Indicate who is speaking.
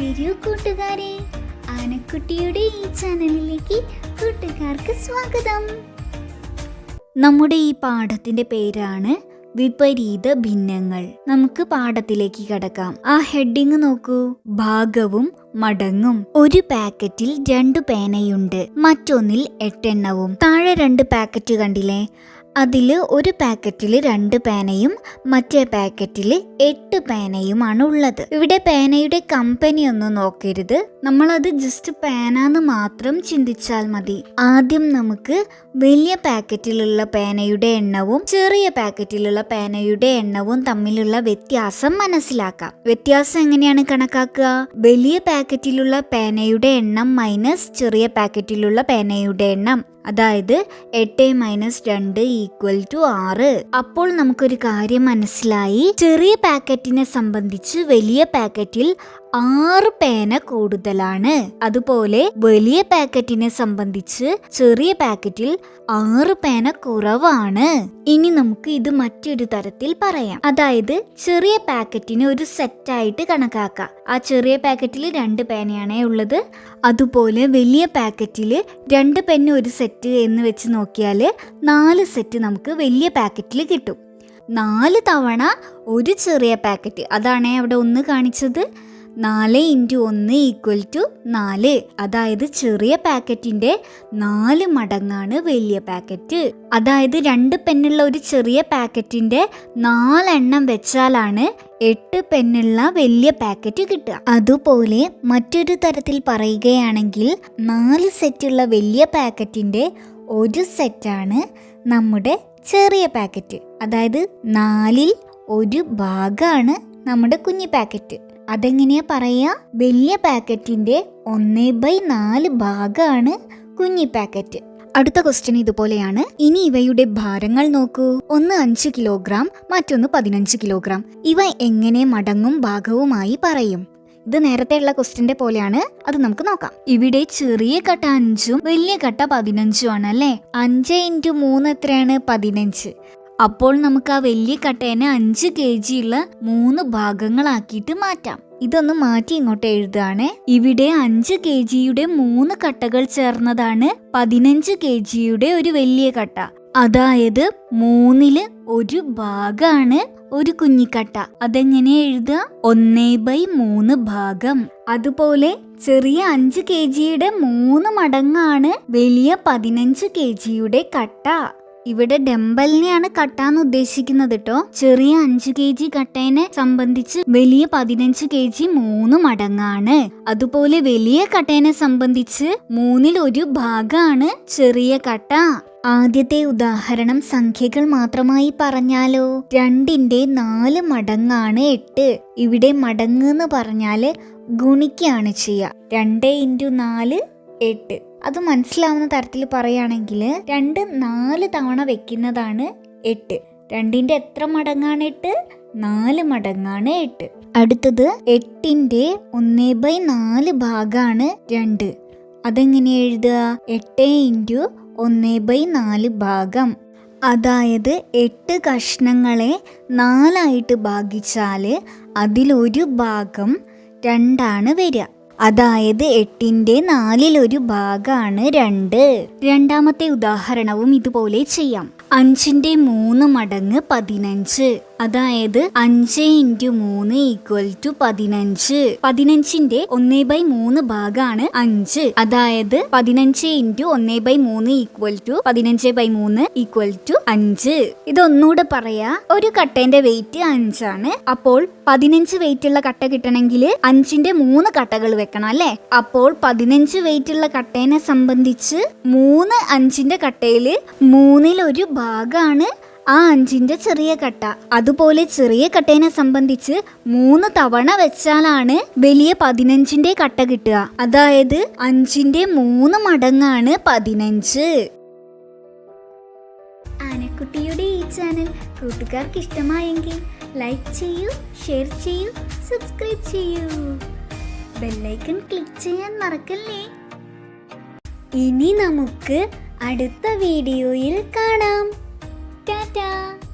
Speaker 1: വരൂ കൂട്ടുകാരെ. ആനക്കുട്ടിയുടെ ഈ ചാനലിലേക്ക് കൂട്ടുകാർക്ക് സ്വാഗതം. നമ്മുടെ ഈ പാഠത്തിന്റെ പേരാണ് വിപരീത ഭിന്നങ്ങൾ. നമുക്ക് പാഠത്തിലേക്ക് കടക്കാം. ആ ഹെഡിങ് നോക്കൂ. ഭാഗവും മടങ്ങും. ഒരു പാക്കറ്റിൽ രണ്ടു പേനയുണ്ട്. മറ്റൊന്നിൽ എട്ടെണ്ണവും. താഴെ രണ്ട് പാക്കറ്റ് കണ്ടില്ലേ? അതിൽ ഒരു പാക്കറ്റിൽ രണ്ട് പേനയും മറ്റേ പാക്കറ്റിൽ എട്ട് പേനയുമാണ് ഉള്ളത്. ഇവിടെ പേനയുടെ കമ്പനി ഒന്നും നോക്കരുത്. നമ്മളത് ജസ്റ്റ് പേനാന്ന് മാത്രം ചിന്തിച്ചാൽ മതി. ആദ്യം നമുക്ക് വലിയ പാക്കറ്റിലുള്ള പേനയുടെ എണ്ണവും ചെറിയ പാക്കറ്റിലുള്ള പേനയുടെ എണ്ണവും തമ്മിലുള്ള വ്യത്യാസം മനസ്സിലാക്കാം. വ്യത്യാസം എങ്ങനെയാണ് കണക്കാക്കുക? വലിയ പാക്കറ്റിലുള്ള പേനയുടെ എണ്ണം മൈനസ് ചെറിയ പാക്കറ്റിലുള്ള പേനയുടെ എണ്ണം അതായത് എട്ട് മൈനസ് രണ്ട് ഈക്വൽ ടു ആറ്. അപ്പോൾ നമുക്കൊരു കാര്യം മനസ്സിലായി. ചെറിയ പാക്കറ്റിനെ സംബന്ധിച്ച് വലിയ പാക്കറ്റിൽ ആറ് പേന കൂടുതലാണ്. അതുപോലെ വലിയ പാക്കറ്റിനെ സംബന്ധിച്ച് ചെറിയ പാക്കറ്റിൽ ആറ് പേന കുറവാണ്. ഇനി നമുക്ക് ഇത് മറ്റൊരു തരത്തിൽ പറയാം. അതായത് ചെറിയ പാക്കറ്റിനെ ഒരു സെറ്റായിട്ട് കണക്കാക്കാം. ആ ചെറിയ പാക്കറ്റിൽ രണ്ട് പേനയാണേ ഉള്ളത്. അതുപോലെ വലിയ പാക്കറ്റിൽ രണ്ട് പെന്ന് ഒരു സെറ്റ് എന്ന് വെച്ച് നോക്കിയാൽ നാല് സെറ്റ് നമുക്ക് വലിയ പാക്കറ്റിൽ കിട്ടും. നാല് തവണ ഒരു ചെറിയ പാക്കറ്റ് അതാണ് അവിടെ ഒന്ന് കാണിച്ചത്. നാല് ഇന്റു ഒന്ന് ഈക്വൽ ടു നാല്. അതായത് ചെറിയ പാക്കറ്റിന്റെ നാല് മടങ്ങാണ് വലിയ പാക്കറ്റ്. അതായത് രണ്ട് പെന്നുള്ള ഒരു ചെറിയ പാക്കറ്റിന്റെ നാലെണ്ണം വെച്ചാലാണ് എട്ട് പെന്നുള്ള വലിയ പാക്കറ്റ് കിട്ടുക. അതുപോലെ മറ്റൊരു തരത്തിൽ പറയുകയാണെങ്കിൽ നാല് സെറ്റുള്ള വലിയ പാക്കറ്റിന്റെ ഒരു സെറ്റാണ് നമ്മുടെ ചെറിയ പാക്കറ്റ്. അതായത് നാലിൽ ഒരു ഭാഗമാണ് നമ്മുടെ കുഞ്ഞു പാക്കറ്റ്. അതെങ്ങനെയാ പറയുക വലിയ പാക്കറ്റിന്റെ ഒന്നേ ബൈ നാല് ഭാഗമാണ് കുഞ്ഞി പാക്കറ്റ്. അടുത്ത ക്വസ്റ്റ്യൻ ഇതുപോലെയാണ്. ഇനി ഇവയുടെ ഭാരങ്ങൾ നോക്കൂ. ഒന്ന് അഞ്ച് കിലോഗ്രാം മറ്റൊന്ന് പതിനഞ്ച് കിലോഗ്രാം. ഇവ എങ്ങനെ മടങ്ങും ഭാഗവുമായി പറയും? ഇത് നേരത്തെ ഉള്ള ക്വസ്റ്റ്യന്റെ പോലെയാണ്. അത് നമുക്ക് നോക്കാം. ഇവിടെ ചെറിയ കട്ട അഞ്ചും വലിയ കട്ട പതിനഞ്ചും ആണ് അല്ലേ അഞ്ച് ഇന്റു മൂന്ന് എത്രയാണ്? പതിനഞ്ച്. അപ്പോൾ നമുക്ക് ആ വലിയ കട്ടേനെ അഞ്ച് കെ ഉള്ള മൂന്ന് ഭാഗങ്ങളാക്കിയിട്ട് മാറ്റാം. ഇതൊന്ന് മാറ്റി ഇങ്ങോട്ട് എഴുതുകയാണ്. ഇവിടെ അഞ്ച് കെ ജിയുടെ മൂന്ന് കട്ടകൾ ചേർന്നതാണ് പതിനഞ്ച് കെ ജിയുടെ ഒരു വലിയ കട്ട. അതായത് മൂന്നിൽ ഒരു ഭാഗമാണ് ഒരു കുഞ്ഞിക്കട്ട അതെങ്ങനെ എഴുതുക? ഒന്നേ ബൈ മൂന്ന് ഭാഗം. അതുപോലെ ചെറിയ അഞ്ച് കെ ജിയുടെ മൂന്ന് മടങ്ങാണ് വലിയ പതിനഞ്ച് കെ ജിയുടെ കട്ട. ഇവിടെ ഡെമ്പലിനെയാണ് കട്ടാന്ന് ഉദ്ദേശിക്കുന്നത് കേട്ടോ ചെറിയ അഞ്ച് കെ ജി കട്ടേനെ സംബന്ധിച്ച് വലിയ പതിനഞ്ച് കെ ജി മൂന്ന് മടങ്ങാണ്. അതുപോലെ വലിയ കട്ടേനെ സംബന്ധിച്ച് മൂന്നിൽ ഒരു ഭാഗമാണ് ചെറിയ കട്ട. ആദ്യത്തെ ഉദാഹരണം സംഖ്യകൾ മാത്രമായി പറഞ്ഞാലോ? രണ്ടിന്റെ നാല് മടങ്ങാണ് എട്ട്. ഇവിടെ മടങ്ങ് എന്ന് പറഞ്ഞാൽ ഗുണിക്കാണ് ചെയ്യുക രണ്ട് ഇന്റു നാല് എട്ട്. അത് മനസ്സിലാവുന്ന തരത്തിൽ പറയുകയാണെങ്കിൽ രണ്ട് നാല് തവണ വെക്കുന്നതാണ് എട്ട്. രണ്ടിന്റെ എത്ര മടങ്ങാണ് എട്ട്? നാല് മടങ്ങാണ് എട്ട്. അടുത്തത് എട്ടിന്റെ ഒന്നേ ബൈ നാല് ഭാഗമാണ് രണ്ട്. അതെങ്ങനെ എഴുതുക? എട്ട് ഇന്റു ഒന്നേ ബൈ നാല് ഭാഗം. അതായത് എട്ട് കഷ്ണങ്ങളെ നാലായിട്ട് ഭാഗിച്ചാൽ അതിലൊരു ഭാഗം രണ്ടാണ് വരിക. അതായത് എട്ടിന്റെ നാലിലൊരു ഭാഗമാണ് രണ്ട്. രണ്ടാമത്തെ ഉദാഹരണവും ഇതുപോലെ ചെയ്യാം. അഞ്ചിന്റെ മൂന്ന് മടങ്ങ് പതിനഞ്ച്. അതായത് അഞ്ച് ഇന്റു മൂന്ന് ഈക്വൽ ടു പതിനഞ്ച്. പതിനഞ്ചിന്റെ ഒന്നേ ബൈ മൂന്ന് ഭാഗമാണ് അഞ്ച്. അതായത് പതിനഞ്ച് ഇന്റു ഒന്നേ ബൈ മൂന്ന് ഈക്വൽ ടു പതിനഞ്ച് ബൈ മൂന്ന് ഈക്വൽ ടു അഞ്ച്. ഇതൊന്നുകൂടെ പറയാ ഒരു കട്ടേന്റെ വെയിറ്റ് അഞ്ചാണ്. അപ്പോൾ പതിനഞ്ച് വെയിറ്റ് ഉള്ള കട്ട കിട്ടണമെങ്കിൽ അഞ്ചിന്റെ മൂന്ന് കട്ടകൾ വെക്കണം അല്ലേ? അപ്പോൾ പതിനഞ്ച് വെയിറ്റ് ഉള്ള കട്ടേനെ സംബന്ധിച്ച് മൂന്ന് അഞ്ചിന്റെ കട്ടയിൽ മൂന്നിലൊരു ഭാഗമാണ് ആ അഞ്ചിന്റെ ചെറിയ കട്ട. അതുപോലെ ചെറിയ കട്ടേനെ സംബന്ധിച്ച് മൂന്ന് തവണ വെച്ചാലാണ് വലിയ പതിനഞ്ചിന്റെ കട്ട കിട്ടുക. അതായത് അഞ്ചിന്റെ മൂന്ന് മടങ്ങാണ് പതിനഞ്ച്. ആനക്കുട്ടിയുടെ ഈ ചാനൽ കൂട്ടുകാർക്ക് ഇഷ്ടമായെങ്കിൽ ലൈക്ക് ചെയ്യൂ ഷെയർ ചെയ്യൂ സബ്സ്ക്രൈബ് ചെയ്യൂ. ബെല്ലൈക്കൺ ക്ലിക്ക് ചെയ്യാൻ മറക്കല്ലേ? ഇനി നമുക്ക് അടുത്ത വീഡിയോയിൽ കാണാം. Da da.